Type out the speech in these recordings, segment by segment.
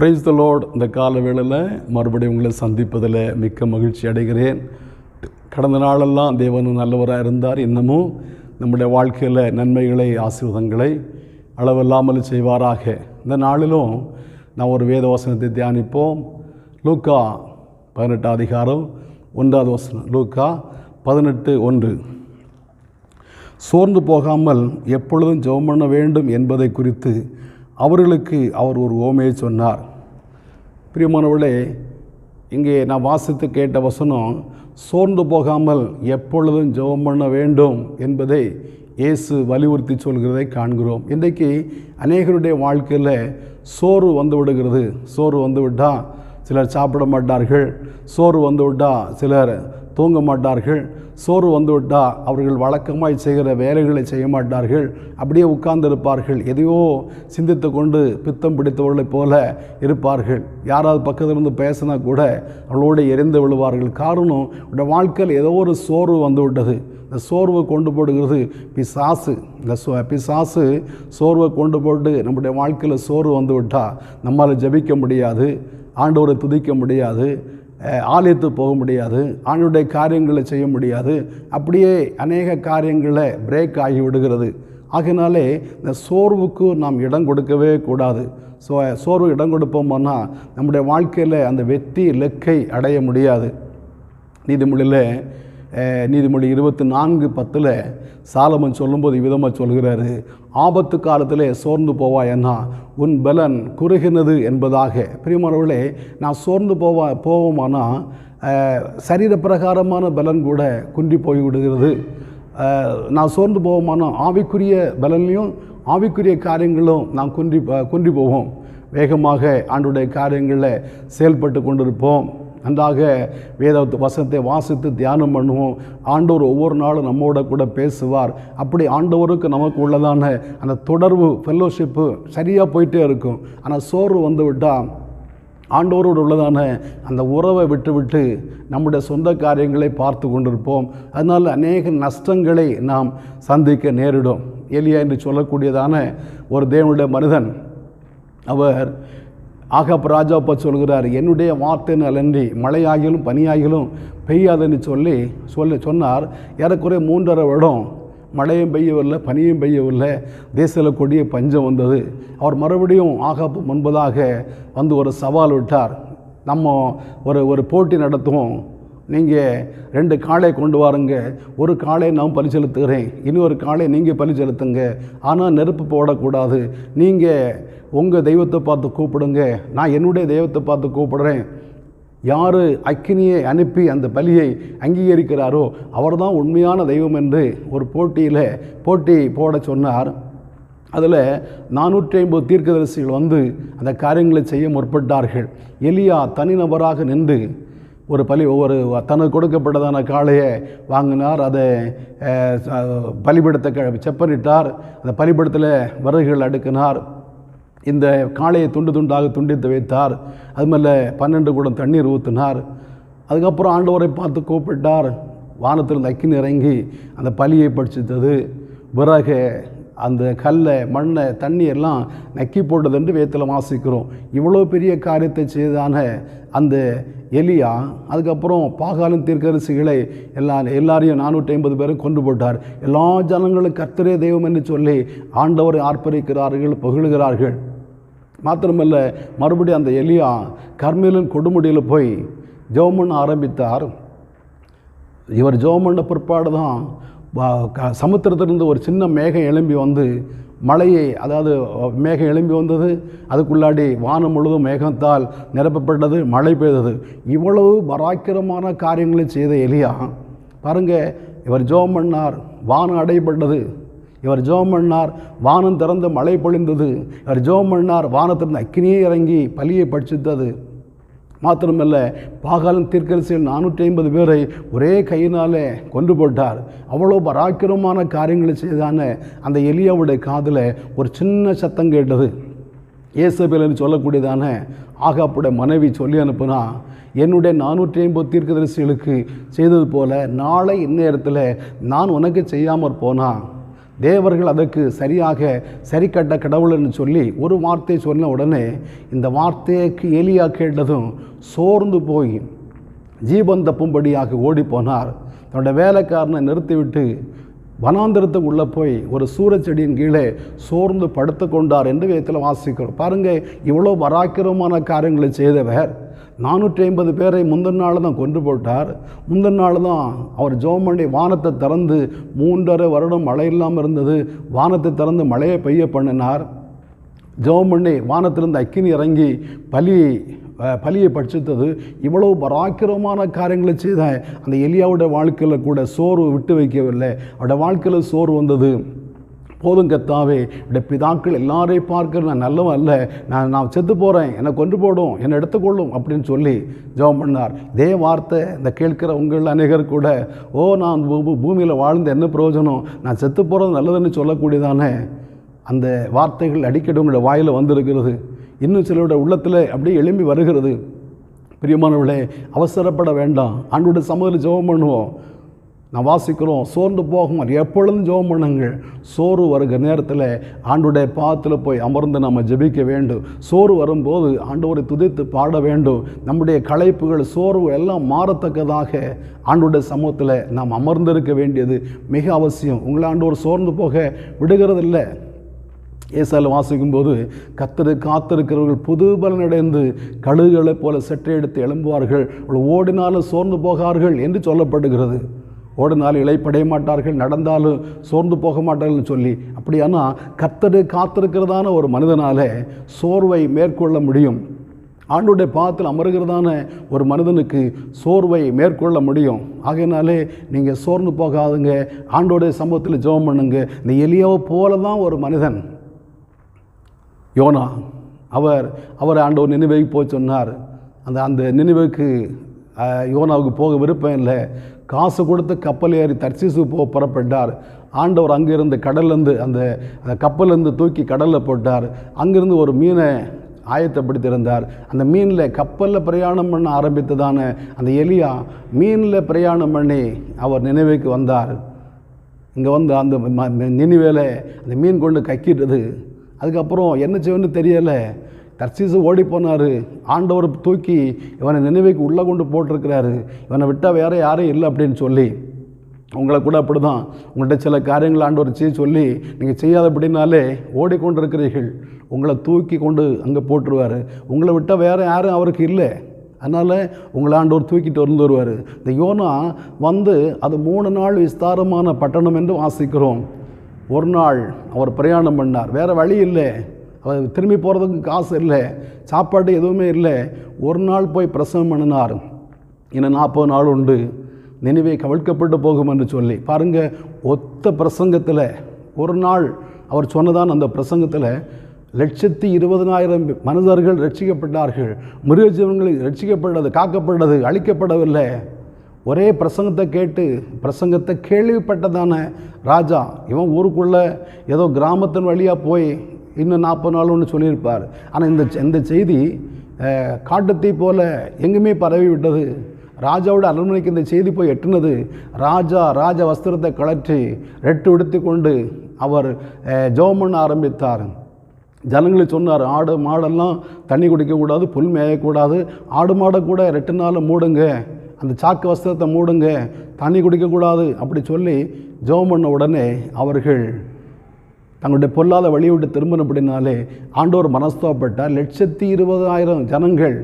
Praise the load இந்த கால வேளையில் மறுபடியும் உங்களை சந்திப்பதில் மிக்க மகிழ்ச்சி அடைகிறேன். கடந்த நாளெல்லாம் தேவன் நல்லவராக இருந்தார். இன்னமும் நம்முடைய வாழ்க்கையில் நன்மைகளை ஆசீர்வாதங்களை அளவில்லாமல் செய்வாராக. இந்த நாளிலும் நான் ஒரு வேத வசனத்தை தியானிப்போம். லூக்கா பதினெட்டாம் அதிகாரம் ஒன்றாவது வசனம். லூக்கா பதினெட்டு ஒன்று. சோர்ந்து போகாமல் எப்பொழுதும் ஜெபம் பண்ண வேண்டும் என்பதை குறித்து அவர்களுக்கு அவர் ஒரு ஓமையை சொன்னார். பிரியமானவர்களே இங்கே நான் வாசித்து கேட்ட வசனம் சோர்ந்து போகாமல் எப்பொழுதும் ஜெபம் பண்ண வேண்டும் என்பதை இயேசு வலியுறுத்தி சொல்கிறதை காண்கிறோம். இன்றைக்கு அநேகருடைய வாழ்க்கையில் சோறு வந்து விடுகிறது. சோறு வந்து விட்டால் சிலர் சாப்பிட மாட்டார்கள். சோறு வந்துவிட்டால் சிலர் தூங்க மாட்டார்கள். சோறு வந்துவிட்டால் அவர்கள் வழக்கமாய் செய்கிற வேலைகளை செய்ய மாட்டார்கள். அப்படியே உட்கார்ந்திருப்பார்கள். எதையோ சிந்தித்து கொண்டு பித்தம் பிடித்தவர்களைப் போல இருப்பார்கள். யாராவது பக்கத்தில் இருந்து பேசினா கூட அவளோடு எரிந்து விழுவார்கள். காரணம் உடைய வாழ்க்கையில் ஏதோ ஒரு சோர்வு வந்து விட்டது இந்த சோர்வை கொண்டு போடுகிறது பிசாசு. இந்த சோ பிசாசு சோர்வை கொண்டு போட்டு நம்முடைய வாழ்க்கையில் சோர்வு வந்து விட்டால் நம்மால் ஜெபிக்க முடியாது. ஆண்டவரை துதிக்க முடியாது அஹ், ஆலயத்துக்கு போக முடியாது ஆண்டுடைய காரியங்களை செய்ய முடியாது. அப்படியே அநேக காரியங்களை பிரேக் ஆகி விடுகிறது. ஆகினாலே இந்த சோர்வுக்கு நாம் இடம் கொடுக்கவே கூடாது. ஸோ சோர்வு இடம் கொடுப்போம்னா நம்முடைய வாழ்க்கையில் அந்த வெற்றி இலக்கை அடைய முடியாது. நீதிமொழியில் நீதிமொழி இருபத்தி நான்கு பத்தில் சாலமன் சொல்லும்போது விதமாக சொல்கிறாரு. ஆபத்து காலத்திலே சோர்ந்து போவாயன்னா உன் பலன் குறுகினது என்பதாக. பிரியமானவர்களே நான் சோர்ந்து போவா போவோமானா சரீரப்பிரகாரமான சரீர பிரகாரமான பலன் கூட குன்றி போய் விடுகிறது நான் சோர்ந்து போவோமானா ஆவிக்குரிய பலன்லையும் ஆவிக்குரிய காரியங்களும் நான் குன்றி குன்றி போவோம். வேகமாக ஆண்டுடைய காரியங்களில் செயல்பட்டு கொண்டிருப்போம். நன்றாக வேத வசனத்தை வாசித்து தியானம் பண்ணுவோம். ஆண்டவர் ஒவ்வொரு நாளும் நம்மோட கூட பேசுவார். அப்படி ஆண்டவருக்கு நமக்கு உள்ளதான அந்த தொடர்பு ஃபெல்லோஷிப்பு சரியாக போயிட்டே இருக்கும். ஆனால் சோர்வு வந்து விட்டால் ஆண்டவரோடு உள்ளதான அந்த உறவை விட்டு விட்டு நம்முடைய சொந்த காரியங்களை பார்த்து கொண்டிருப்போம். அதனால் அநேக நஷ்டங்களை நாம் சந்திக்க நேரிடும். எலியா என்று சொல்லக்கூடியதான ஒரு தேவனுடைய மனிதன் அவர் ஆகாப் ராஜாப்பா சொல்கிறார் என்னுடைய வார்த்தைன்னு அலன்றி மழையாகிலும் பனியாகிலும் பெய்யாதுன்னு சொல்லி சொல்லி சொன்னார். ஏறக்குறைய மூன்றரை வருடம் மழையும் பெய்யவில்லை பனியும் பெய்யவில்லை. தேசத்தில் கொடிய பஞ்சம் வந்தது. அவர் மறுபடியும் ஆகாப்பு முன்பதாக வந்து ஒரு சவால் விட்டார். நம்ம ஒரு ஒரு போட்டி நடத்துவோம். நீங்கள் ரெண்டு காளை கொண்டு வாருங்க. ஒரு காளை நான் பலி செலுத்துகிறேன் இன்னொரு காளை நீங்கள் பலி செலுத்துங்க ஆனால் நெருப்பு போடக்கூடாது. நீங்கள் உங்கள் தெய்வத்தை பார்த்து கூப்பிடுங்க. நான் என்னுடைய தெய்வத்தை பார்த்து கூப்பிடுறேன். யார் அக்கினியை அனுப்பி அந்த பலியை அங்கீகரிக்கிறாரோ அவர்தான் உண்மையான தெய்வம் என்று ஒரு போட்டியில் போட்டி போட சொன்னார். அதில் நானூற்றி ஐம்பது தீர்க்கதரிசிகள் வந்து அந்த காரியங்களை செய்ய முற்பட்டார்கள். எலியா தனிநபராக நின்று ஒரு பலி ஒவ்வொரு தனக்கு கொடுக்கப்பட்டதான காளையை வாங்கினார். அதை பலிபடுத்த க செப்பனிட்டார். அந்த பலிபடத்தில் விறகுகள் அடுக்கினார். இந்த காளையை துண்டு துண்டாக துண்டித்து வைத்தார். அது மேலே பன்னெண்டு குடம் தண்ணீர் ஊற்றினார் அதுக்கப்புறம் ஆண்டவரை பார்த்து கூப்பிட்டார். வானத்திலிருந்து அக்கினி இறங்கி அந்த பலியை படிச்சித்தது விறகு அந்த கல்லை மண்ணை தண்ணி எல்லாம் நக்கி போட்டது என்று வேத்தில் வாசிக்கிறோம். இவ்வளோ பெரிய காரியத்தை செய்தான அந்த எலியா அதுக்கப்புறம் பாகாலின் தீர்க்கரசிகளை எல்லா எல்லாரையும் நானூற்றி ஐம்பது பேரும் கொண்டு போட்டார். எல்லா ஜனங்களும் கர்த்தரே தெய்வம் என்று சொல்லி ஆண்டவரை ஆர்ப்பரிக்கிறார்கள் புகழுகிறார்கள். மாத்திரமல்ல மறுபடியும் அந்த எலியா கர்மேலின் கொடுமுடியில் போய் ஜெவமன் ஆரம்பித்தார். இவர் ஜெபம் பிற்பாடு தான் சமுத்திரத்திலிருந்து ஒரு சின்ன மேகம் எழும்பி வந்து மழையை அதாவது மேகம் எழும்பி வந்தது. அதுக்குள்ளாடி வானம் முழுதும் மேகத்தால் நிரப்பப்பட்டது மழை பெய்தது. இவ்வளவு பராக்கிரமான காரியங்களை செய்த எலியா பாருங்க இவர் ஜோம் பண்ணார் வானம் அடைபட்டது இவர் ஜோம் பண்ணார் வானம் திறந்து மழை பொழிந்தது. இவர் ஜோம் பண்ணார் வானத்திலிருந்து அக்கினியே இறங்கி பலியை பட்சித்தது மாத்திரமல்ல பாகாலன் தீர்க்கரசியில் நானூற்றி ஐம்பது பேரை ஒரே கையினாலே கொண்டு போட்டார். அவ்வளோ பராக்கிரமான காரியங்களை செய்தான அந்த எலியாவுடைய காதில் ஒரு சின்ன சத்தம் கேட்டது. ஏசபேலன்னு சொல்லக்கூடியதான ஆகாப்புடைய மனைவி சொல்லி அனுப்புனா என்னுடைய நானூற்றி ஐம்பது தீர்க்கதரிசிகளுக்கு செய்தது போல் நாளை இந்நேரத்தில் நான் உனக்கு செய்யாமற் போனால் தேவர்கள் அதற்கு சரியாக சரி கட்ட கடவுள்னு சொல்லி ஒரு வார்த்தை சொன்ன உடனே இந்த வார்த்தைக்கு எலியா கேட்டதும் சோர்ந்து போய் ஜீவன் தப்பும்படியாக ஓடிப்போனார். தன்னோட வேலைக்காரனை நிறுத்திவிட்டு வனாந்திரத்துக்கு உள்ளே போய் ஒரு சூரச்செடியின் கீழே சோர்ந்து படுத்து கொண்டார் என்று வேதத்தில் வாசிக்கிறோம். பாருங்கள் இவ்வளோ பராக்கிரமான காரியங்களை செய்தவர். நானூற்றி ஐம்பது பேரை முந்தின நாள் தான் கொன்று போட்டார். முந்தின நாள் தான் அவர் ஜோமண்டி வானத்தை திறந்து மூன்றரை வருடம் மழை இல்லாமல் இருந்தது. வானத்தை திறந்து மழையை பெய்ய பண்ணினார். ஜெபம் பண்ணி வானத்திலிருந்து அக்கினி இறங்கி பலி பலியை பட்சித்தது. இவ்வளவு பராக்கிரமான காரியங்களை செய்த அந்த எலியாவோட வாழ்க்கையில் கூட சோர்வு விட்டு வைக்கவில்லை. அவட வாழ்க்கையில் சோர்வு வந்தது. போதும் கத்தாவே என்னுடைய பிதாக்கள் எல்லாரையும் பார்க்கிற நான் நல்லவன் அல்ல. நான் நான் செத்து போகிறேன் என்னை கொண்டு போடும். என்னை எடுத்துக்கொள்ளும் அப்படின்னு சொல்லி ஜெபம் பண்ணார். இதே வார்த்தை இந்த கேட்கிற உங்கள் அநேகர் கூட ஓ நான் பூமியில் வாழ்ந்த என்ன பிரயோஜனம்? நான் செத்து போகிறது நல்லதுன்னு சொல்லக்கூடியதானே? அந்த வார்த்தைகள் அடிக்கடி உங்களுடைய வாயில் வந்திருக்கிறது. இன்னும் சிலருடைய உள்ளத்தில் அப்படியே எழும்பி வருகிறது. பிரியமானவர்களே அவசரப்பட வேண்டாம். ஆண்டோட சமூகத்தில் ஜெபம் பண்ணுவோம். நான் வாசிக்கிறோம் சோர்ந்து போகும். எப்பொழுதும் ஜெபம் பண்ணுங்கள். சோறு வருகிற நேரத்தில் ஆண்டுடைய பாதத்தில் போய் அமர்ந்து நம்ம ஜெபிக்க வேண்டும். சோறு வரும்போது ஆண்டவரை துதித்து பாட வேண்டும். நம்முடைய களைப்புகள் சோர்வு எல்லாம் மாறத்தக்கதாக ஆண்டுடைய சமூகத்தில் நாம் அமர்ந்திருக்க வேண்டியது மிக அவசியம். உங்களை ஆண்டவர் சோர்ந்து போக விடுகிறதில்லை. ஏசால வாசிக்கும்போது கத்தரு காத்திருக்கிறவர்கள் புது பலனடைந்து கழுகுகளைப் போல செட்டை எடுத்து எழும்புவார்கள் ஓடினாலும் சோர்ந்து போகார்கள் என்று சொல்லப்படுகிறது. ஓடினாலும் இழைப்படைய மாட்டார்கள் நடந்தாலும் சோர்ந்து போக மாட்டார்கள்னு சொல்லி. அப்படியானா கத்தடு காத்திருக்கிறதான ஒரு மனிதனால் சோர்வை மேற்கொள்ள முடியும். ஆண்டுடைய பாதத்தில் அமருகிறதான ஒரு மனிதனுக்கு சோர்வை மேற்கொள்ள முடியும். ஆகையினாலே நீங்கள் சோர்ந்து போகாதுங்க. ஆண்டோடைய சமூகத்தில் ஜெபம் பண்ணுங்க. இந்த எலியாவை போல தான் ஒரு மனிதன். யோனா அவர் அவர் ஆண்டவர் நினைவைக்கு போய் சொன்னார். அந்த அந்த நினைவுக்கு யோனாவுக்கு போக விருப்பம் இல்லை. காசு கொடுத்து கப்பல் ஏறி தர்சிசு போ புறப்பட்டார். ஆண்டவர் அங்கிருந்து கடல்லேருந்து அந்த அந்த கப்பல்லேருந்து தூக்கி கடலில் போட்டார். அங்கிருந்து ஒரு மீனை ஆயத்தப்படுத்தியிருந்தார் அந்த மீனில் கப்பலில் பிரயாணம் பண்ண ஆரம்பித்ததான அந்த எலியா மீனில் பிரயாணம் பண்ணி அவர் நினைவுக்கு வந்தார். இங்கே வந்து அந்த நினைவேல அந்த மீன் கொண்டு கக்கிட்டது. அதுக்கப்புறம் என்ன செய்யணும்னு தெரியலை. தர்சீசு ஓடி போனார் ஆண்டவர் தூக்கி இவனை நினைவுக்கு உள்ளே கொண்டு போட்டிருக்கிறாரு. இவனை விட்டால் வேறு யாரும் இல்லை அப்படின்னு சொல்லி உங்களை கூட அப்படி தான் உங்கள்கிட்ட சில காரியங்கள் ஆண்டவர் செய்ய சொல்லி நீங்கள் செய்யாதபடினாலே ஓடிக்கொண்டிருக்கிறீர்கள். உங்களை தூக்கி கொண்டு அங்கே போட்டுருவார். உங்களை விட்டால் வேறு யாரும் அவருக்கு இல்லை. அதனால் உங்களை ஆண்டவர் தூக்கிட்டு வந்து வருவார். இந்த யோனா வந்து அது மூணு நாள் விஸ்தாரமான பட்டணம் என்று வாசிக்கிறோம். ஒரு நாள் அவர் பிரயாணம் பண்ணார். வேறு வழி இல்லை. அவர் திரும்பி போகிறதுக்கு காசு இல்லை சாப்பாடு எதுவுமே இல்லை. ஒரு நாள் போய் பிரசவம் பண்ணினார். இன்னும் நாற்பது நாள் உண்டு. நினைவே கவிழ்க்கப்பட்டு போகும் என்று சொல்லி. பாருங்கள் ஒத்த பிரசங்கத்தில் ஒரு நாள் அவர் சொன்னதான் அந்த பிரசங்கத்தில் லட்சத்தி இருபதனாயிரம் மனிதர்கள் ரட்சிக்கப்பட்டார்கள். மிருகஜீவன்கள் ரட்சிக்கப்பட்டது காக்கப்பட்டது அழிக்கப்படவில்லை. ஒரே பிரசங்கத்தை கேட்டு பிரசங்கத்தை கேள்விப்பட்டதான ராஜா. இவன் ஊருக்குள்ளே ஏதோ கிராமத்தின் வழியாக போய் இன்னும் நாற்பது நாள் ஒன்று சொல்லியிருப்பார். ஆனால் இந்த இந்த செய்தி காட்டத்தை காட்டுத்தீ போல எங்குமே பரவி விட்டது ராஜாவோட அரண்மனைக்கு இந்த செய்தி போய் எட்டுனது ராஜா ராஜ வஸ்திரத்தை கழற்றி ரெட்டு உடுத்தி கொண்டு அவர் அஹ், ஜெபம் பண்ண ஆரம்பித்தார். ஜனங்களுக்கு சொன்னார் ஆடு மாடெல்லாம் தண்ணி குடிக்கக்கூடாது புல் மேயக்கூடாது ஆடு மாடை கூட ரெட்டு நாள் மூடுங்க அந்த சாக்கு வஸ்திரத்தை மூடுங்க தண்ணி குடிக்கக்கூடாது அப்படி சொல்லி ஜெபம் பண்ண உடனே அவர்கள் தங்களுடைய பொல்லாத வழியை விட்டு திரும்பினபடினாலே ஆண்டோர் மனஸ்தாப்பட்டார் லட்சத்தி இருபதாயிரம் ஜனங்கள்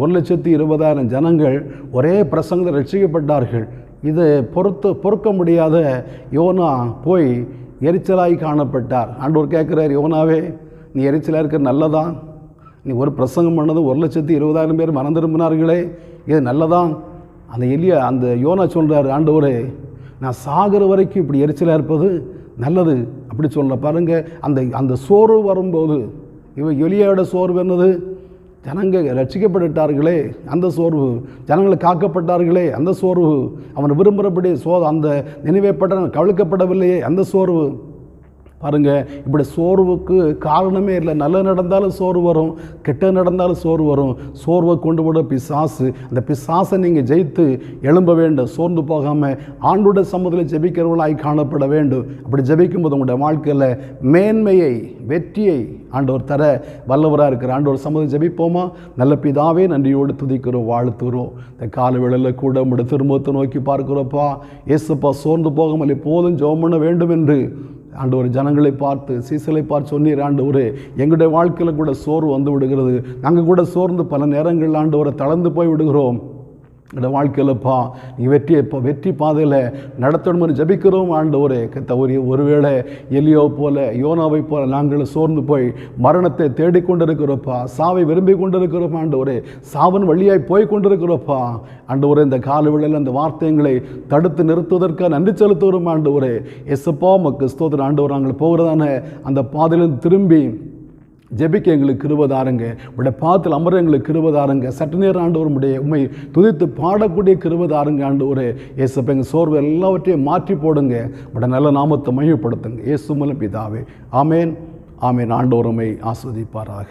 ஒரு லட்சத்தி இருபதாயிரம் ஜனங்கள் ஒரே பிரசங்கத்தில் ரட்சிக்கப்பட்டார்கள் இதை பொறுத்து பொறுக்க முடியாத யோனா போய் எரிச்சலாய் காணப்பட்டார். ஆண்டோர் கேட்குறார் யோனாவே நீ எரிச்சலாக இருக்க நல்லதான். நீ ஒரு பிரசங்கம் பண்ணது ஒரு லட்சத்தி இருபதாயிரம் பேர் மனம் திரும்பினார்களே இது நல்லதான். அந்த எளிய அந்த யோனா சொல்கிறார் ஆண்டவரே நான் சாகிற வரைக்கும் இப்படி எரிச்சலாக இருப்பது நல்லது. அப்படி சொல்ல பாருங்க அந்த அந்த சோர்வு வரும்போது இவ எளியோட சோர்வு என்னது? ஜனங்கள் ரட்சிக்கப்பட்டுட்டார்களே அந்த சோர்வு. ஜனங்களை காக்கப்பட்டார்களே அந்த சோர்வு. அவன் விரும்புகிறபடி சோ அந்த நினைவேப்பட்ட கவிழ்க்கப்படவில்லையே அந்த சோர்வு. பாருங்கள் இப்படி சோர்வுக்கு காரணமே இல்லை. நல்லது நடந்தாலும் சோர்வு வரும் கெட்ட நடந்தாலும் சோர்வு வரும். சோர்வை கொண்டு விட பிசாசு அந்த பிசாசை நீங்கள் ஜெயித்து எழும்ப வேண்டும் சோர்ந்து போகாமல் ஆண்டோட சமூகத்தில் ஜெபிக்கிறவர்களாய் காணப்பட வேண்டும். அப்படி ஜெபிக்கும்போது உங்களுடைய வாழ்க்கையில் மேன்மையை வெற்றியை ஆண்டவர் தர வல்லவராக இருக்கிற ஆண்டவர் சமூகம் ஜெபிப்போமா? நல்ல பிதாவே நன்றியோடு துதிக்கிறோம் வாழ்த்துகிறோம். இந்த கால வேளையில் கூட உங்களுடைய திரும்பத்தை நோக்கி பார்க்குறப்பா இயேசுப்பா சோர்ந்து போகாமல் எப்போதும் ஜோம் பண்ண வேண்டும் என்று ஆண்டு ஒரு ஜனங்களை பார்த்து சீசலை பார்த்து சொன்னீர் ஆண்டு ஒரு எங்களுடைய வாழ்க்கையில் கூட சோர்வு வந்து விடுகிறது. நாங்கள் கூட சோர்ந்து பல நேரங்கள்லாண்டு ஒரு தளர்ந்து போய் விடுகிறோம். என்னோட வாழ்க்கையிலப்பா நீ வெற்றியை இப்போ வெற்றி பாதையில் நடத்தணும்னு ஜபிக்கிறோம் ஆண்டவரே. தவறி ஒருவேளை எலியோ போல யோனாவை போல நாங்கள் சோர்ந்து போய் மரணத்தை தேடிக்கொண்டிருக்கிறோப்பா சாவை விரும்பி கொண்டிருக்கிறோம் ஆண்டவரே. சாவன் வழியாய் போய் கொண்டிருக்கிறோப்பா ஆண்டவரே இந்த கால வேளையில் அந்த வார்த்தைகளை தடுத்து நிறுத்துவதற்காக நன்றி செலுத்துகிறோம் ஆண்டவரே. எஸ்ப்பா மக்கு ஸ்தோத்திர ஆண்டவர் நாங்கள் போகிறதான அந்த பாதையிலிருந்து திரும்பி ஜெபிக்க எங்களுக்கு கிருபதாருங்க. உடைய பாத்தில் அமர எங்களுக்கு கிருபதாருங்க. சற்று நேரம் ஆண்டவர் உடைய உண்மை துதித்து பாடக்கூடிய கிருபதாருங்க ஒரு ஏசப்ப எங்கள் சோர்வு எல்லாவற்றையும் மாற்றி போடுங்க. உடைய நல்ல நாமத்தை மையப்படுத்துங்க இயேசு மூலம் பிதாவே. ஆமேன். ஆமேன். ஆண்டோருமை ஆஸ்வதிப்பாராக